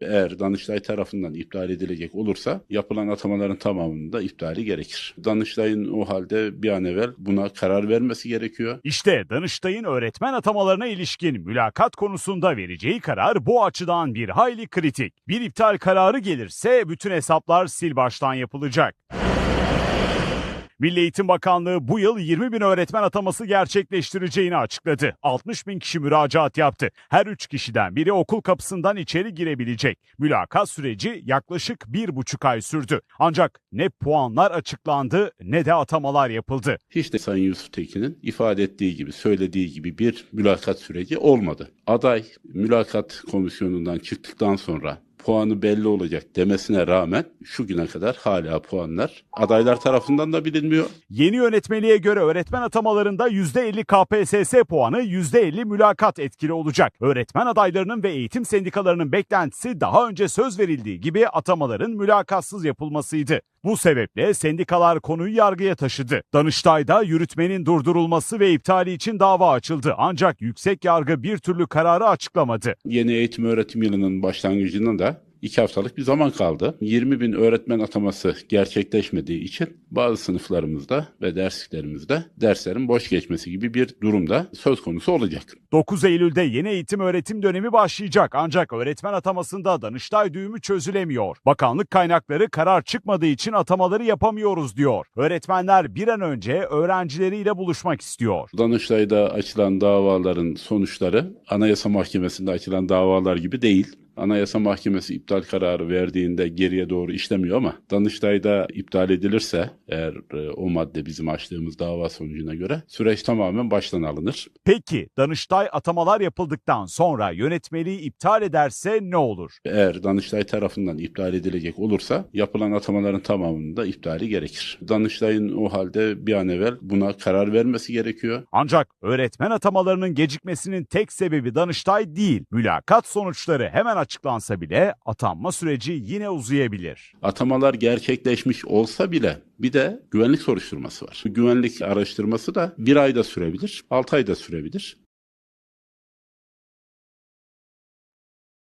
Eğer Danıştay tarafından iptal edilecek olursa yapılan atamaların tamamının da iptali gerekir. Danıştay'ın o halde bir an evvel buna karar vermesi gerekiyor. İşte Danıştay'ın öğretmen atamalarına ilişkin mülakat konusunda vereceği karar bu açıdan bir hayli kritik. Bir iptal kararı gelirse bütün hesaplar sil baştan yapılacak. Milli Eğitim Bakanlığı bu yıl 20 bin öğretmen ataması gerçekleştireceğini açıkladı. 60 bin kişi müracaat yaptı. Her 3 kişiden biri okul kapısından içeri girebilecek. Mülakat süreci yaklaşık bir buçuk ay sürdü. Ancak ne puanlar açıklandı ne de atamalar yapıldı. Hiç de Sayın Yusuf Tekin'in ifade ettiği gibi, söylediği gibi bir mülakat süreci olmadı. Aday mülakat komisyonundan çıktıktan sonra puanı belli olacak demesine rağmen şu güne kadar hala puanlar adaylar tarafından da bilinmiyor. Yeni yönetmeliğe göre öğretmen atamalarında %50 KPSS puanı, %50 mülakat etkili olacak. Öğretmen adaylarının ve eğitim sendikalarının beklentisi daha önce söz verildiği gibi atamaların mülakatsız yapılmasıydı. Bu sebeple sendikalar konuyu yargıya taşıdı. Danıştay'da yürütmenin durdurulması ve iptali için dava açıldı. Ancak yüksek yargı bir türlü kararı açıklamadı. Yeni eğitim öğretim yılının başlangıcına da iki haftalık bir zaman kaldı. 20 bin öğretmen ataması gerçekleşmediği için bazı sınıflarımızda ve dersliklerimizde derslerin boş geçmesi gibi bir durumda söz konusu olacak. 9 Eylül'de yeni eğitim öğretim dönemi başlayacak ancak öğretmen atamasında Danıştay düğümü çözülemiyor. Bakanlık kaynakları karar çıkmadığı için atamaları yapamıyoruz diyor. Öğretmenler bir an önce öğrencileriyle buluşmak istiyor. Danıştay'da açılan davaların sonuçları Anayasa Mahkemesi'nde açılan davalar gibi değil. Anayasa Mahkemesi iptal kararı verdiğinde geriye doğru işlemiyor ama Danıştay'da iptal edilirse eğer e, o madde bizim açtığımız dava sonucuna göre süreç tamamen baştan alınır. Peki Danıştay atamalar yapıldıktan sonra yönetmeliği iptal ederse ne olur? Eğer Danıştay tarafından iptal edilecek olursa yapılan atamaların tamamının da iptali gerekir. Danıştay'ın o halde bir an evvel buna karar vermesi gerekiyor. Ancak öğretmen atamalarının gecikmesinin tek sebebi Danıştay değil. Mülakat sonuçları hemen açıklansa bile atanma süreci yine uzayabilir. Atamalar gerçekleşmiş olsa bile bir de güvenlik soruşturması var. Güvenlik araştırması da bir ayda sürebilir, altı ayda sürebilir.